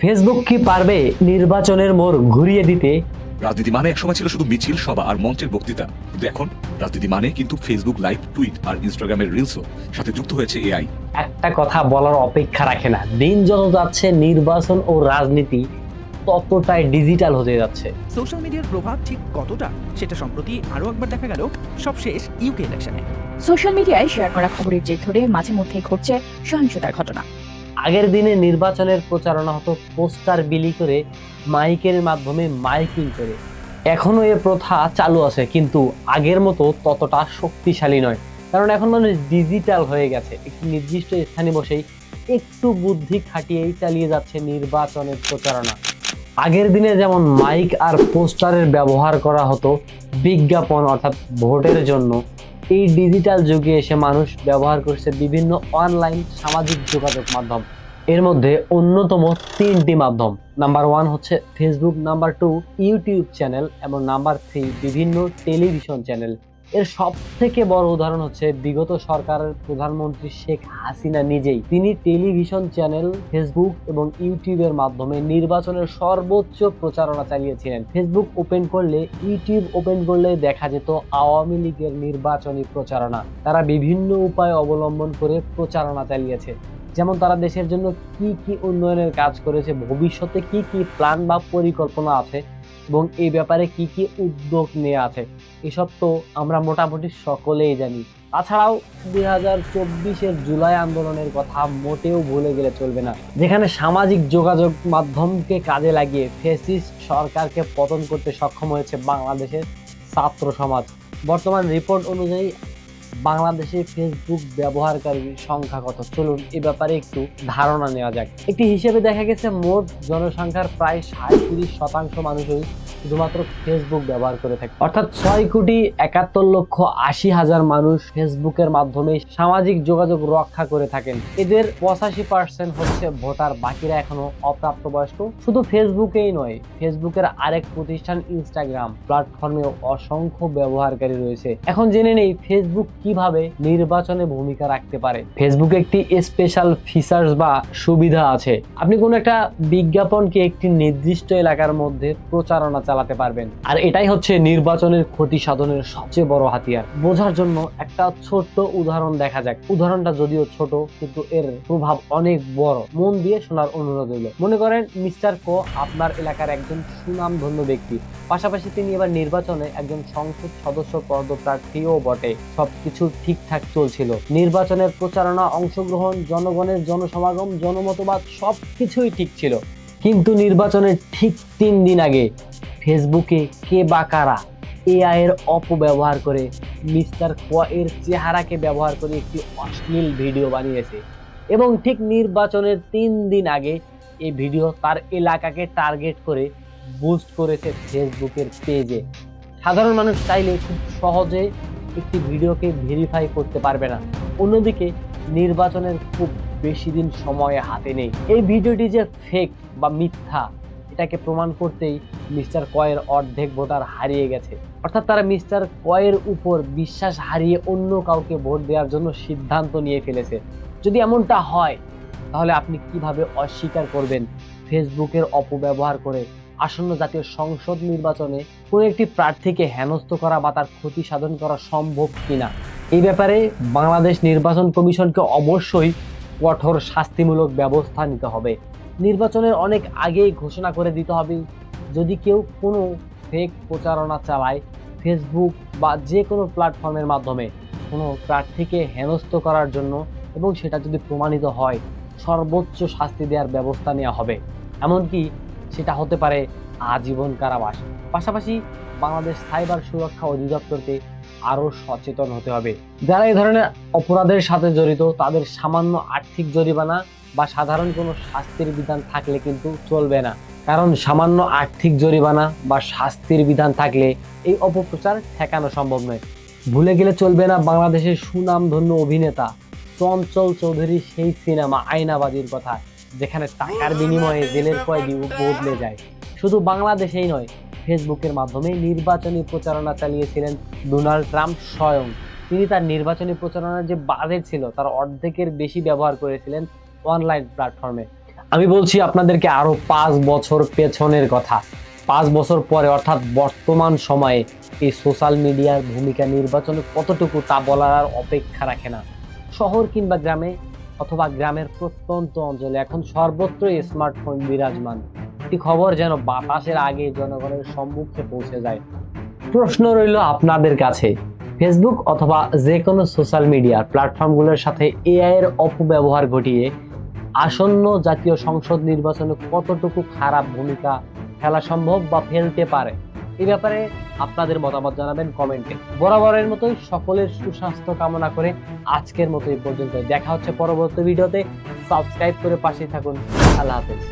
Facebook কি পারবে নির্বাচনের মোড় ঘুরিয়ে দিতে? রাজনীতি মানে একসময় ছিল শুধু মিছিল সভা আর মঞ্চের বক্তৃতা। কিন্তু এখন রাজনীতি মানে কিন্তু ফেসবুক লাইভ টুইট আর ইনস্টাগ্রামের রিলসও সাথে যুক্ত হয়েছে এআই একটা কথা বলার অপেক্ষা রাখে না। দিন যত যাচ্ছে নির্বাচন ও রাজনীতি ততটাই ডিজিটাল হতে যাচ্ছে। সোশ্যাল মিডিয়ার প্রভাব ঠিক কতটা সেটা সম্প্রতি আরও একবার দেখা গেল সবশেষ ইউকে ইলেকশনে সোশ্যাল মিডিয়ায় শেয়ার করা খবরের জের ধরে মাঝে মধ্যে ঘটছে সহিংসতার ঘটনা। আগের দিনে নির্বাচনের প্রচারণা হতো পোস্টার বিলি করে মাইকের মাধ্যমে মাইকিং করে। এখনও এ প্রথা চালু আছে, কিন্তু আগের মতো ততটা শক্তিশালী নয়। কারণ এখন মানুষ ডিজিটাল হয়ে গেছে। একটি নির্দিষ্ট স্থানে বসেই একটু বুদ্ধি খাটিয়েই চালিয়ে যাচ্ছে নির্বাচনের প্রচারণা আগের দিনে যেমন মাইক আর পোস্টারের ব্যবহার করা হতো বিজ্ঞাপন অর্থাৎ ভোটের জন্য এই ডিজিটাল যুগে এসে মানুষ ব্যবহার করছে বিভিন্ন অনলাইন সামাজিক যোগাযোগ মাধ্যম। এর মধ্যে অন্যতম তিনটি মাধ্যম। নাম্বার ওয়ান হচ্ছে Facebook number two YouTube channel এবং নাম্বার থ্রি বিভিন্ন টেলিভিশন চ্যানেল এর সব থেকে বড় উদাহরণ হচ্ছে বিগত সরকারের প্রধানমন্ত্রী শেখ হাসিনা নিজেই। তিনি টেলিভিশন চ্যানেল, ফেসবুক এবং ইউটিউবের মাধ্যমে নির্বাচনের সর্বোচ্চ প্রচারণা চালিয়েছিলেন। ফেসবুক ওপেন করলে, ইউটিউব ওপেন করলে দেখা যেত আওয়ামী লীগের নির্বাচনী প্রচারণা। তারা বিভিন্ন উপায় অবলম্বন করে প্রচারণা চালিয়েছে। যেমন তারা দেশের জন্য কি কি উন্নয়নের কাজ করেছে, ভবিষ্যতে কি কি প্ল্যান বা পরিকল্পনা আছে এবং এই ব্যাপারে কি কি উদ্যোগ নেওয়া আছে, এসব তো আমরা মোটামুটি সকলেই জানি। তাছাড়াও দুই হাজার চব্বিশের জুলাই আন্দোলনের কথা মোটেও ভুলে গেলে চলবে না, যেখানে সামাজিক যোগাযোগ মাধ্যমকে কাজে লাগিয়ে ফেসিস্ট সরকারকে পতন করতে সক্ষম হয়েছে বাংলাদেশের ছাত্র সমাজ। বর্তমান রিপোর্ট অনুযায়ী বাংলাদেশে ফেসবুক ব্যবহারকারীর সংখ্যা কত? চলুন এ ব্যাপারে একটু ধারণা নেওয়া যাক। একটি হিসেবে দেখা গেছে, মোট জনসংখ্যার প্রায় সাঁত্রিশ শতাংশ মানুষই শুধুমাত্র ফেসবুক ব্যবহার করে থাকে অর্থাৎ ছয় কোটি একাত্তর লক্ষ আশি হাজার মানুষ ফেসবুকের মাধ্যমে সামাজিক যোগাযোগ রক্ষা করে থাকেন। এদের পঁচাশি পার্সেন্ট হচ্ছে ভোটার, বাকিরা এখনও অপ্রাপ্তবয়স্ক। শুধু ফেসবুকেই নয় ফেসবুকের আরেক প্রতিষ্ঠান ইনস্টাগ্রাম প্ল্যাটফর্মেও অসংখ্য ব্যবহারকারী রয়েছে। এখন জেনে নেই ফেসবুক কীভাবে নির্বাচনে ভূমিকা রাখতে পারে। ফেসবুকে একটি স্পেশাল ফিচার্স বা সুবিধা আছে। আপনি কোনো একটা বিজ্ঞাপনকে একটি নির্দিষ্ট এলাকার মধ্যে প্রচারণা চালাতে পারবেন। আর এটাই হচ্ছে নির্বাচনের ক্ষতি সাধনের সবচেয়ে বড় হাতিয়ার। বোঝার জন্য একটা ছোট্ট উদাহরণ দেখা যাক। উদাহরণটা যদিও ছোট, কিন্তু এর প্রভাব অনেক বড়। মন দিয়ে শোনার অনুরোধ হইল মনে করেন মিস্টার কো আপনার এলাকার একজন সুনামধন্য ব্যক্তি। পাশাপাশি তিনি এবার নির্বাচনে একজন সংসদ সদস্য পদপ্রার্থীও বটে। সবকিছু ঠিকঠাক চলছিল। নির্বাচনের প্রচারণা, অংশগ্রহণ, জনগণের জনসমাগম, জনমতবাদ সবকিছুই ঠিক ছিল। কিন্তু নির্বাচনের ঠিক তিন দিন আগে ফেসবুকে কে বা কারা? এআইয়ের অপব্যবহার করে মিস্টার ক এর চেহারাকে ব্যবহার করে একটি অশ্লীল ভিডিও বানিয়েছে। এবং ঠিক নির্বাচনের তিন দিন আগে এই ভিডিও তার এলাকাকে টার্গেট করে বুস্ট করেছে ফেসবুকের পেজে। সাধারণ মানুষ চাইলে খুব সহজে একটি ভিডিওকে ভেরিফাই করতে পারবে না। অন্যদিকে নির্বাচনের খুব বেশি দিন সময় হাতে নেই। এই ভিডিওটি যে ফেক বা মিথ্যা এটাকে প্রমাণ করতেই মিস্টার কয়ের অর্ধেক ভোটার হারিয়ে গেছে। অর্থাৎ তারা মিস্টার কয়ের উপর বিশ্বাস হারিয়ে অন্য কাউকে ভোট দেওয়ার জন্য সিদ্ধান্ত নিয়ে ফেলেছে। যদি এমনটা হয়, তাহলে আপনি কীভাবে অস্বীকার করবেন? ফেসবুকের অপব্যবহার করে আসন্ন জাতীয় সংসদ নির্বাচনে কোনো একটি প্রার্থীকে হেনস্থ করা বা তার ক্ষতি সাধন করা সম্ভব কিনা? এই ব্যাপারে বাংলাদেশ নির্বাচন কমিশনকে অবশ্যই কঠোর শাস্তিমূলক ব্যবস্থা নিতে হবে। নির্বাচনের অনেক আগেই ঘোষণা করে দিতে হবে। যদি কেউ কোনো ফেক প্রচারণা চালায় ফেসবুক বা যে কোনো প্ল্যাটফর্মের মাধ্যমে কোনো প্রার্থীকে হেনস্থ করার জন্য এবং সেটা যদি প্রমাণিত হয়, সর্বোচ্চ শাস্তি দেওয়ার ব্যবস্থা নেওয়া হবে। এমনকি সেটা হতে পারে আজীবন কারাবাস। পাশাপাশি বাংলাদেশ সাইবার সুরক্ষা অধিদপ্তরকে আরও সচেতন হতে হবে। যারা এই ধরনের অপরাধের সাথে জড়িত, তাদের সামান্য আর্থিক জরিমানা বা সাধারণ কোনো শাস্তির বিধান থাকলে কিন্তু চলবে না। কারণ সামান্য আর্থিক জরিমানা বা শাস্তির বিধান থাকলে এই অপপ্রচার ঠেকানো সম্ভব নয়। ভুলে গেলে চলবে না বাংলাদেশের সুনামধন্য অভিনেতা চঞ্চল চৌধুরী সেই সিনেমা আয়নাবাজির কথা, যেখানে টাকার বিনিময়ে জেলের কয়েদি বদলে যায়। শুধু বাংলাদেশেই নয় ফেসবুকের মাধ্যমে নির্বাচনী প্রচারণা চালিয়েছিলেন ডোনাল্ড ট্রাম্প স্বয়ং। তিনি তার নির্বাচনী প্রচারণার যে বাজেট ছিল, তার অর্ধেকের বেশি ব্যবহার করেছিলেন অনলাইন প্ল্যাটফর্মে। আমি বলছি আপনাদেরকে আরও পাঁচ বছর পেছনের কথা। পাঁচ বছর পরে, অর্থাৎ বর্তমান সময়ে, এই সোশ্যাল মিডিয়ার ভূমিকা নির্বাচনে কতটুকু তা বলার অপেক্ষা রাখে না। শহর কিংবা গ্রামে, অথবা গ্রামের প্রত্যন্ত অঞ্চলে, এখন সর্বত্রই স্মার্টফোন বিরাজমান। একটি খবর যেন বাতাসের আগে জনগণের সম্মুখে পৌঁছে যায়। প্রশ্ন রইল আপনাদের কাছে। ফেসবুক অথবা যে কোনো সোশ্যাল মিডিয়া প্ল্যাটফর্মগুলোর সাথে এআই এর অপব্যবহার ঘটিয়ে আসন্ন জাতীয় সংসদ নির্বাচনে কতটুকু খারাপ ভূমিকা খেলা সম্ভব বা ফেলতে পারে? এই ব্যাপারে আপনাদের মতামত জানাবেন কমেন্টে বরাবরের মতোই সকলের সুস্বাস্থ্য কামনা করে আজকের মতো এই পর্যন্ত দেখা হচ্ছে পরবর্তী ভিডিওতে। সাবস্ক্রাইব করে পাশে থাকুন। আল্লাহ হাফেজ।